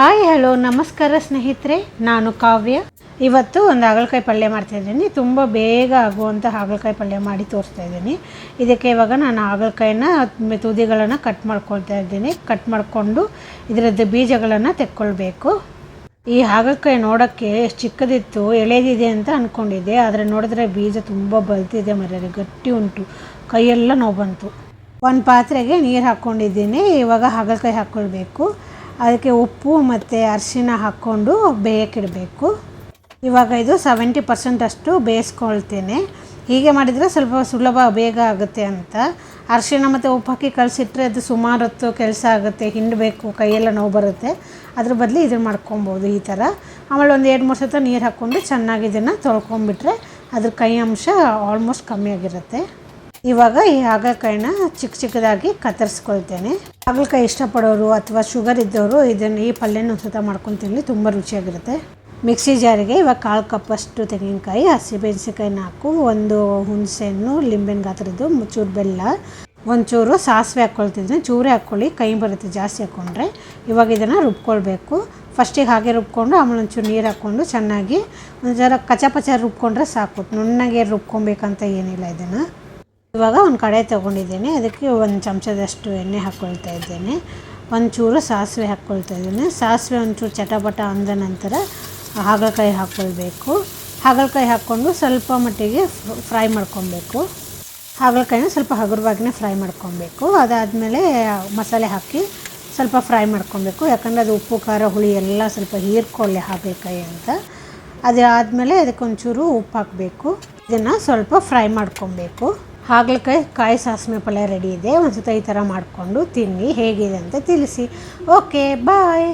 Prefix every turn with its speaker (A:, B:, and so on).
A: Hi, hello, ನಮಸ್ಕಾರ ಸ್ನೇಹಿತರೆ. ನಾನು ಕಾವ್ಯ. ಇವತ್ತು ಒಂದು ಹಾಗಲಕಾಯಿ ಪಲ್ಯ ಮಾಡ್ತಾಯಿದ್ದೀನಿ ತುಂಬ ಬೇಗ ಆಗುವಂಥ ಹಾಗಲಕಾಯಿ ಪಲ್ಯ ಮಾಡಿ ತೋರಿಸ್ತಾ ಇದ್ದೀನಿ. ಇದಕ್ಕೆ ಇವಾಗ ನಾನು ಹಾಗಲಕಾಯಿನ ತುದಿಗಳನ್ನು ಕಟ್ ಮಾಡ್ಕೊಳ್ತಾ ಇದ್ದೀನಿ. ಕಟ್ ಮಾಡಿಕೊಂಡು ಇದರದ್ದು ಬೀಜಗಳನ್ನು ತೆಕ್ಕೊಳ್ಬೇಕು. ಈ ಹಾಗಲಕಾಯಿ ನೋಡೋಕ್ಕೆ ಎಷ್ಟು ಚಿಕ್ಕದಿತ್ತು, ಎಳೆದಿದೆ ಅಂತ ಅಂದ್ಕೊಂಡಿದ್ದೆ ಆದರೆ ನೋಡಿದ್ರೆ ಬೀಜ ತುಂಬ ಬಲ್ತಿದೆ ಮರ್ಯಾದೆ, ಗಟ್ಟಿ ಉಂಟು. ಕೈಯೆಲ್ಲ ನೋವು ಬಂತು. ಒಂದು ಪಾತ್ರೆಗೆ ನೀರು ಹಾಕ್ಕೊಂಡಿದ್ದೀನಿ ಇವಾಗ ಹಾಗಲಕಾಯಿ ಹಾಕ್ಕೊಳ್ಬೇಕು ಅದಕ್ಕೆ ಉಪ್ಪು ಮತ್ತು ಅರಿಶಿನ ಹಾಕ್ಕೊಂಡು ಬೇಯಕ್ಕಿಡಬೇಕು ಇವಾಗ ಇದು ಸೆವೆಂಟಿ ಪರ್ಸೆಂಟ್ ಅಷ್ಟು ಬೇಯಿಸ್ಕೊಳ್ತೇನೆ. ಹೀಗೆ ಮಾಡಿದರೆ ಸ್ವಲ್ಪ ಸುಲಭ ಬೇಗ ಆಗುತ್ತೆ ಅಂತ. ಅರಿಶಿಣ ಮತ್ತು ಉಪ್ಪು ಹಾಕಿ ಕಲಸಿಟ್ರೆ ಅದು ಸುಮಾರು ಹೊತ್ತು ಕೆಲಸ ಆಗುತ್ತೆ, ಹಿಂಡಬೇಕು, ಕೈಯೆಲ್ಲ ನೋವು ಬರುತ್ತೆ. ಅದ್ರ ಬದಲು ಇದನ್ನು ಮಾಡ್ಕೊಬೋದು ಈ ಥರ. ಆಮೇಲೆ ಒಂದು ಎರಡು ಮೂರು ಸತ ನೀರು ಹಾಕ್ಕೊಂಡು ಚೆನ್ನಾಗಿ ಇದನ್ನು ತೊಳ್ಕೊಂಬಿಟ್ರೆ ಅದ್ರ ಕೈ ಅಂಶ ಆಲ್ಮೋಸ್ಟ್ ಕಮ್ಮಿ ಆಗಿರುತ್ತೆ ಇವಾಗ ಈ ಹಾಗಲಕಾಯಿನ ಚಿಕ್ಕ ಚಿಕ್ಕದಾಗಿ ಕತ್ತರಿಸ್ಕೊಳ್ತೇನೆ. ಹಾಗಲಕಾಯಿ ಇಷ್ಟಪಡೋರು ಅಥವಾ ಶುಗರ್ ಇದ್ದವರು ಇದನ್ನು ಈ ಪಲ್ಯನ ಸುತ ಮಾಡ್ಕೊಂಡು ತಿನ್ನಲಿ ತುಂಬ ರುಚಿಯಾಗಿರುತ್ತೆ. ಮಿಕ್ಸಿ ಜಾರಿಗೆ ಇವಾಗ ಕಾಲು ಕಪ್ಪಷ್ಟು ತೆಂಗಿನಕಾಯಿ ಹಸಿಮೆಣಸಿನ್ಕಾಯಿನ ಹಾಕು ಒಂದು ಹುಣಸೆಹಣ್ಣು ಲಿಂಬೆನ ಗಾತ್ರದ್ದು ಚೂರು ಬೆಲ್ಲ, ಒಂಚೂರು ಸಾಸಿವೆ ಹಾಕ್ಕೊಳ್ತಿದ್ದೀನಿ. ಚೂರೇ ಹಾಕ್ಕೊಳ್ಳಿ, ಕೈ ಬರುತ್ತೆ ಜಾಸ್ತಿ ಹಾಕ್ಕೊಂಡ್ರೆ ಇವಾಗ ಇದನ್ನು ರುಬ್ಕೊಳ್ಬೇಕು. ಫಸ್ಟಿಗೆ ಹಾಗೆ ರುಬ್ಕೊಂಡು ಆಮೇಲೆ ಒಂಚೂರು ನೀರು ಹಾಕ್ಕೊಂಡು ಚೆನ್ನಾಗಿ ಒಂದು ಜರ ಕಚ ಪಚ ರುಬ್ಕೊಂಡ್ರೆ ಸಾಕು. ನುಣ್ಣಗೆ ರುಬ್ಕೊಬೇಕಂತ ಏನಿಲ್ಲ ಇದನ್ನು. ಇವಾಗ ಒಂದು ಕಡೆ ತೊಗೊಂಡಿದ್ದೀನಿ. ಅದಕ್ಕೆ ಒಂದು ಚಮಚದಷ್ಟು ಎಣ್ಣೆ ಹಾಕ್ಕೊಳ್ತಾ ಇದ್ದೇನೆ. ಒಂಚೂರು ಸಾಸಿವೆ ಹಾಕ್ಕೊಳ್ತಾ ಇದ್ದೀನಿ. ಸಾಸಿವೆ ಒಂಚೂರು ಚಟಪಟ ಅಂದ ನಂತರ ಹಾಗಲಕಾಯಿ ಹಾಕ್ಕೊಳ್ಬೇಕು ಹಾಗಲಕಾಯಿ ಹಾಕ್ಕೊಂಡು ಸ್ವಲ್ಪ ಮಟ್ಟಿಗೆ ಫ್ರೈ ಮಾಡ್ಕೊಬೇಕು ಹಾಗಲಕಾಯಿನ ಸ್ವಲ್ಪ ಹಗುರವಾಗಿನೇ ಫ್ರೈ ಮಾಡ್ಕೊಬೇಕು ಅದಾದಮೇಲೆ ಮಸಾಲೆ ಹಾಕಿ ಸ್ವಲ್ಪ ಫ್ರೈ ಮಾಡ್ಕೊಬೇಕು ಯಾಕಂದರೆ ಅದು ಉಪ್ಪು, ಖಾರ, ಹುಳಿ ಎಲ್ಲ ಸ್ವಲ್ಪ ಹೀರ್ಕೊಳ್ಳಿ ಹಾಗಲಕಾಯಿ ಅಂತ. ಅದಾದಮೇಲೆ ಅದಕ್ಕೆ ಒಂಚೂರು ಉಪ್ಪು ಹಾಕಬೇಕು. ಇದನ್ನು ಸ್ವಲ್ಪ ಫ್ರೈ ಮಾಡ್ಕೊಬೇಕು ಹಾಗಲಕಾಯಿ, ಕಾಯಿ ಸಾಸಿವೆ ಪಲ್ಯ ರೆಡಿ ಇದೆ. ಒಂದು ಸತ ಈ ಥರ ಮಾಡಿಕೊಂಡು ತಿನ್ನಿ. ಹೇಗಿದೆ ಅಂತ ತಿಳಿಸಿ. Okay bye